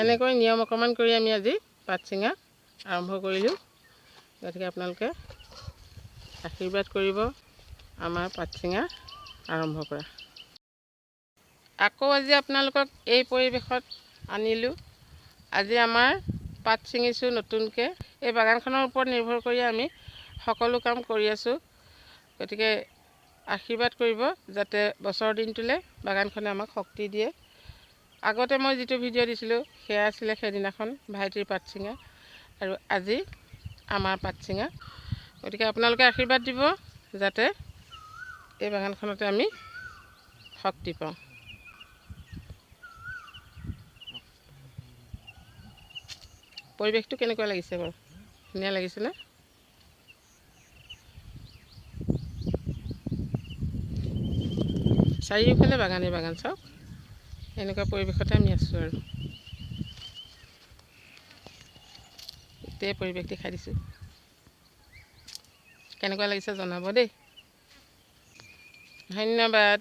এনেকৈ নিয়ম অকণমান কৰি আমি আজি পাত ছিঙা আৰম্ভ কৰিলোঁ। গতিকে আপোনালোকে আশীৰ্বাদ কৰিব আমাৰ পাত ছিঙা আৰম্ভ কৰা। আকৌ আজি আপোনালোকক এই পৰিৱেশত আনিলোঁ। আজি আমাৰ পাত ছিঙিছোঁ নতুনকৈ। এই বাগানখনৰ ওপৰত নিৰ্ভৰ কৰি আমি সকলো কাম কৰি আছোঁ। গতিকে আশীৰ্বাদ কৰিব যাতে বছৰ দিনটোলৈ বাগানখনে আমাক শক্তি দিয়ে। আগতে মই যিটো ভিডিঅ' দিছিলোঁ সেয়া আছিলে সেইদিনাখন ভাইটিৰ পাত ছিঙা আৰু আজি আমাৰ পাত ছিঙা গতিকে আপোনালোকে আশীৰ্বাদ দিব যাতে এই বাগানখনতে আমি শক্তি পাওঁ। পৰিৱেশটো কেনেকুৱা লাগিছে বাৰু? ধুনীয়া লাগিছেনে চাৰিওফালে বাগানেই বাগান চাওক। এনেকুৱা পৰিৱেশতে আমি আছোঁ আৰু। গোটেই পৰিৱেশ দেখাই দিছোঁ। কেনেকুৱা লাগিছে জনাব দেই। ধন্যবাদ।